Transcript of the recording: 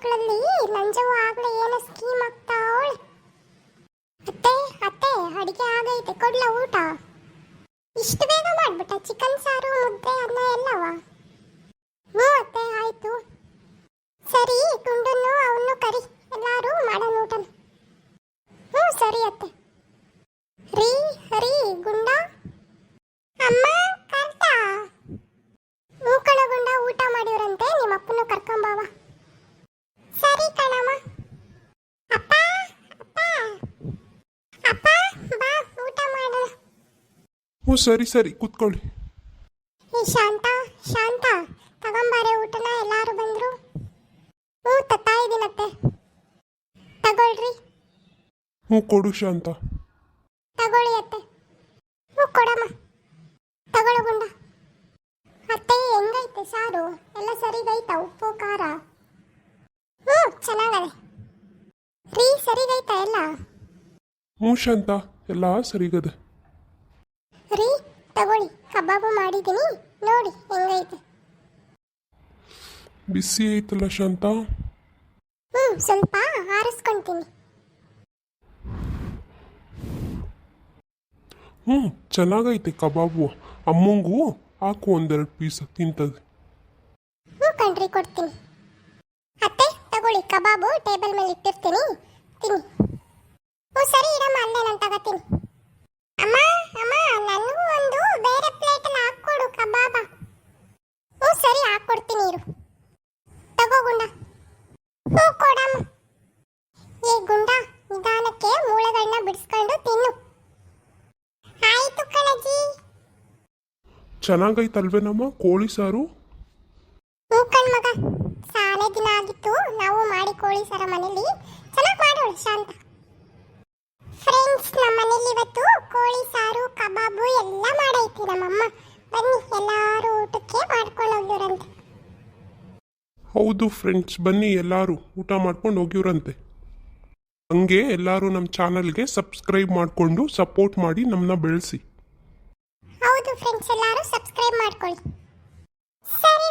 ಮಕ್ಕಳಲ್ಲಿ ನಂಜವ್ವ ಆಗ್ಲೇ ಏನೋ ಸ್ಕೀಮ್ ಆಗ್ತಾವಳೆ ಅತ್ತೆ ಅತ್ತೆ, ಅಡಿಗೆ ಆಗೈತೆ, ಕೊಡ್ಲ ಊಟ. ಇಷ್ಟು ಬೇಗ ಮಾಡ್ಬಿಟ್ಟ ಚಿಕನ್ ಸಾರು, ಮುದ್ದೆ, ಅನ್ನ ಎಲ್ಲವ? ಹ್ಞೂ ಅತ್ತೆ, ಆಯ್ತು. ಸರಿ, ತುಂಡನ್ನು ಅವನು ಕರಿ. ಎಲ್ಲಾರು ಮಾಡೋಣ ಊಟನ. ಹ್ಞೂ ಸರಿ ಅತ್ತೆ ರೀ ಹರಿ ಗುಂಡ ಅಮ್ಮ ಕರ್ತ ಹ್ಞೂ ಕಣ ಗುಂಡ ಊಟ ಮಾಡಿವ್ರಂತೆ ನಿಮ್ಮ ಅಪ್ಪನ ಕರ್ಕೊಂಬಾವ ಸರಿ ಕಣಮ್ಮ ಅಪ್ಪ ಅಪ್ಪ ಅಪ್ಪ ಬಾ ಊಟ ಮಾಡೋಣ ಹ್ಞೂ ಸರಿ ಸರಿ ಕೂತ್ಕೊಳ್ಳಿ. ಈ ಶಾಂತ ಶಾಂತ ತಗೊಂಬಾರೆ ಊಟನ ಎಲ್ಲಾರು ಬಂದ್ರು? ಹ್ಞೂ ತತ್ತಾ ಇದೀನತ್ತೆ. ತಗೊಳ್ರಿ. ಹ್ಞೂ ಕೊಡು ಶಾಂತ. ತಗೊಳ್ಳಿ ಅತ್ತೆ. ಹ್ಞೂ ಕೊಡಮ್ಮ. ತಗೊಳ್ಳು ಗುಂಡ. ಅತ್ತೆ ಹೆಂಗೈತೆ ಸಾರು? ಎಲ್ಲ ಸರಿಗೈತಾ ಉಪ್ಪು ಖಾರ? ಹ್ಞೂ ಚೆನ್ನಾಗದೆ. ರೀ ಸರಿಗೈತಾ ಎಲ್ಲ? ಹ್ಞೂ ಶಾಂತ ಎಲ್ಲ ಸರಿಗದೆ. ತಗೊಳ್ಳಿ. ಕಬಾಬು ಮಾಡಿದ್ದೀನಿ. ನೋಡಿ ಹೆಂಗೈತೆ. ಬಿಸಿ ಐತಲ್ಲ ಶಾಂತ? ಹ್ಞೂ ಸ್ವಲ್ಪ ಆರಿಸ್ಕೊಂತೀನಿ. ಹ್ಞೂ ಚೆನ್ನಾಗೈತೆ ಕಬಾಬು. ಅಮ್ಮಂಗೂ ಹಾಕು ಒಂದೆರಡು ಪೀಸ್ ತಿಂತದೆ. ಹ್ಞೂ ಕಣ್ರಿ ಕೊಡ್ತೀನಿ. ಅತ್ತೆ ತಗೊಳ್ಳಿ. ಕಬಾಬು ಟೇಬಲ್ ಮೇಲೆ ಇಟ್ಟಿರ್ತೀನಿ ತಿನ್ನಿ. ಓ ಸರಿ ಗುಂಡ. ಹ್ಞೂ ಕೊಡಮ್ಮ. ಏ ಗುಂಡ ನಿಧಾನಕ್ಕೆ ಮೂಳೆಗಳನ್ನ ಬಿಡಿಸ್ಕೊಂಡು ತಿನ್ನು. ಆಯ್ತು ಕಣಜಿ. ಚೆನ್ನಾಗೈತಲ್ವೇನಮ್ಮ ಕೋಳಿ ಸಾರು? ಹ್ಞೂ ಕಣ್ಮಗ ಸಾಲೆ ದಿನ ಆಗಿತ್ತು. ನಾವು ಮಾಡಿ ಕೋಳಿ ಸಾರ ಮನೇಲಿ ಚೆನ್ನಾಗಿ ಮಾಡೋಳು ಶಾಂತ. ಫ್ರೆಂಡ್ಸ್ ನಮ್ಮ ಮನೇಲಿ ಇವತ್ತು ಕೋಳಿ ಸಾರು ಕಬಾಬು ಎಲ್ಲ ಮಾಡೈತಿ ನಮ್ಮಮ್ಮ. ಬನ್ನಿ ಎಲ್ಲರೂ ಊಟಕ್ಕೆ ಮಾಡ್ಕೊಂಡು ಹೋಗ್ಯವರಂತೆ ಹೌದು ಫ್ರೆಂಡ್ಸ್, ಬನ್ನಿ ಎಲ್ಲರೂ ಊಟ ಮಾಡ್ಕೊಂಡು ಹೋಗಿವ್ರಂತೆ. ಹಂಗೆ ಎಲ್ಲರೂ ನಮ್ಮ ಚಾನಲ್ಗೆ ಸಬ್ಸ್ಕ್ರೈಬ್ ಮಾಡಿಕೊಂಡು ಸಪೋರ್ಟ್ ಮಾಡಿ ನಮ್ಮನ್ನ ಬೆಳೆಸಿ. ಹೌದು ಫ್ರೆಂಡ್ಸ್, ಎಲ್ಲರೂ ಸಬ್ಸ್ಕ್ರೈಬ್ ಮಾಡ್ಕೊಳ್ಳಿ. ಸರಿ.